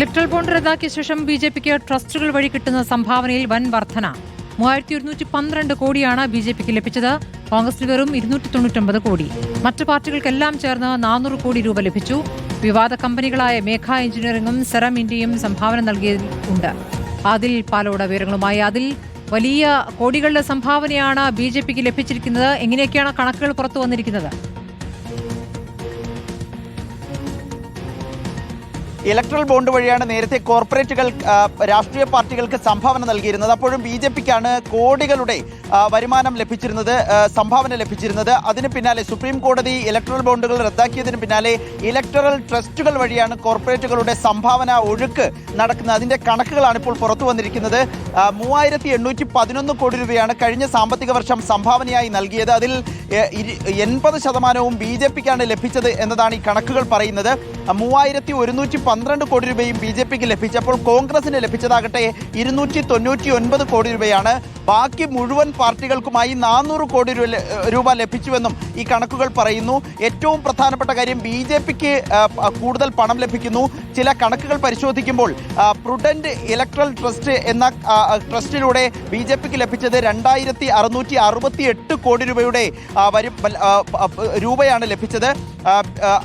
Electoral bond റദ്ദാക്കിയ ശേഷം B J പിക്ക് ട്രസ്റ്റുകൾ വഴി കിട്ടുന്ന സംഭാവനയിൽ വൻ വർധന. മൂവായിരത്തി ഒരുന്നൂറ്റി പന്ത്രണ്ട് കോടിയാണ് ബി ജെ പിക്ക് ലഭിച്ചത്. കോൺഗ്രസിന് വെറും ഇരുന്നൂറ്റി തൊണ്ണൂറ്റൊമ്പത് കോടി. മറ്റു പാർട്ടികൾക്കെല്ലാം ചേർന്ന് നാനൂറ് കോടി രൂപ ലഭിച്ചു. വിവാദ കമ്പനികളായ മേഘ എഞ്ചിനീയറിംഗും സെറം ഇന്ത്യയും സംഭാവന നൽകിയിട്ടുണ്ട് അതിൽ പാലോട് വിവരങ്ങളുമായി അതിൽ വലിയ കോടികളുടെ സംഭാവനയാണ് ബി ജെ പിക്ക് ലഭിച്ചിരിക്കുന്നത്. എങ്ങനെയൊക്കെയാണ് കണക്കുകൾ പുറത്തു വന്നിരിക്കുന്നത്? ഇലക്ട്രൽ ബോണ്ട് വഴിയാണ് നേരത്തെ കോർപ്പറേറ്റുകൾ രാഷ്ട്രീയ പാർട്ടികൾക്ക് സംഭാവന നൽകിയിരുന്നത്. അപ്പോഴും ബി ജെ പിക്കാണ് കോടികളുടെ വരുമാനം ലഭിച്ചിരുന്നത് സംഭാവന ലഭിച്ചിരുന്നത്. അതിന് പിന്നാലെ സുപ്രീം കോടതി ഇലക്ട്രൽ ബോണ്ടുകൾ റദ്ദാക്കിയതിന് പിന്നാലെ ഇലക്ട്രൽ ട്രസ്റ്റുകൾ വഴിയാണ് കോർപ്പറേറ്റുകളുടെ സംഭാവന ഒഴുക്ക് നടക്കുന്നത്. അതിന്റെ കണക്കുകളാണ് ഇപ്പോൾ പുറത്തു വന്നിരിക്കുന്നത്. മൂവായിരത്തി കോടി രൂപയാണ് കഴിഞ്ഞ സാമ്പത്തിക വർഷം സംഭാവനയായി നൽകിയത്. അതിൽ എൺപത് ശതമാനവും ബി ജെ പിക്കാണ് ലഭിച്ചത് എന്നതാണ് ഈ കണക്കുകൾ പറയുന്നത്. മൂവായിരത്തി ഒരുന്നൂറ്റി പന്ത്രണ്ട് കോടി രൂപയും ബി ജെ പിക്ക് ലഭിച്ചപ്പോൾ കോൺഗ്രസിന് ലഭിച്ചതാകട്ടെ ഇരുന്നൂറ്റി തൊണ്ണൂറ്റി ഒൻപത് കോടി രൂപയാണ്. ബാക്കി മുഴുവൻ പാർട്ടികൾക്കുമായി നാനൂറ് കോടി രൂപ ലഭിച്ചുവെന്നും ഈ കണക്കുകൾ പറയുന്നു. ഏറ്റവും പ്രധാനപ്പെട്ട കാര്യം ബി ജെ പിക്ക് കൂടുതൽ പണം ലഭിക്കുന്നു. ചില കണക്കുകൾ പരിശോധിക്കുമ്പോൾ പ്രുഡന്റ് ഇലക്ട്രൽ ട്രസ്റ്റ് എന്ന ട്രസ്റ്റിലൂടെ ബി ജെ പിക്ക് ലഭിച്ചത് രണ്ടായിരത്തി അറുന്നൂറ്റി അറുപത്തി എട്ട് കോടി രൂപയുടെ വരും രൂപയാണ് ലഭിച്ചത്.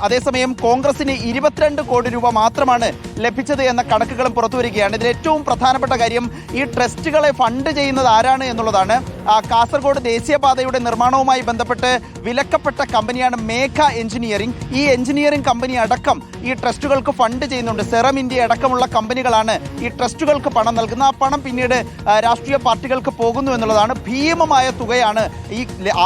അതേസമയം കോൺഗ്രസിന് ഇരുപത്തിരണ്ട് കോടി രൂപ മാത്രമാണ് ലഭിച്ചത് എന്ന കണക്കുകളും പുറത്തു വരികയാണ് ഇതിൽ ഏറ്റവും പ്രധാനപ്പെട്ട കാര്യം ഈ ട്രസ്റ്റുകളെ ഫണ്ട് ചെയ്യുന്നത് ആരാണ്? എന്നുള്ളതാണ്. കാസർഗോഡ് ദേശീയപാതയുടെ നിർമ്മാണവുമായി ബന്ധപ്പെട്ട് വിലക്കപ്പെട്ട കമ്പനിയാണ് മേഘ എഞ്ചിനീയറിംഗ്. ഈ എഞ്ചിനീയറിംഗ് കമ്പനി അടക്കം ഈ ട്രസ്റ്റുകൾക്ക് ഫണ്ട് ചെയ്യുന്നുണ്ട്. സെറം ഇന്ത്യ അടക്കമുള്ള കമ്പനികളാണ് ഈ ട്രസ്റ്റുകൾക്ക് പണം നൽകുന്നത്. ആ പണം പിന്നീട് രാഷ്ട്രീയ പാർട്ടികൾക്ക് പോകുന്നു എന്നുള്ളതാണ് ഭീമമായ തുകയാണ് ഈ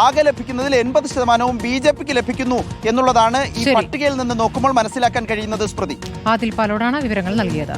ആകെ ലഭിക്കുന്നതിൽ എൺപത് ശതമാനവും ബി ജെ പിക്ക് ലഭിക്കുന്നു എന്നുള്ളതാണ് ഈ പട്ടികയിൽ നിന്ന് നോക്കുമ്പോൾ മനസ്സിലാക്കാൻ കഴിയുന്നത് സ്മൃതി. ആദിൽ പാലോടാണ് വിവരങ്ങൾ നൽകിയത്.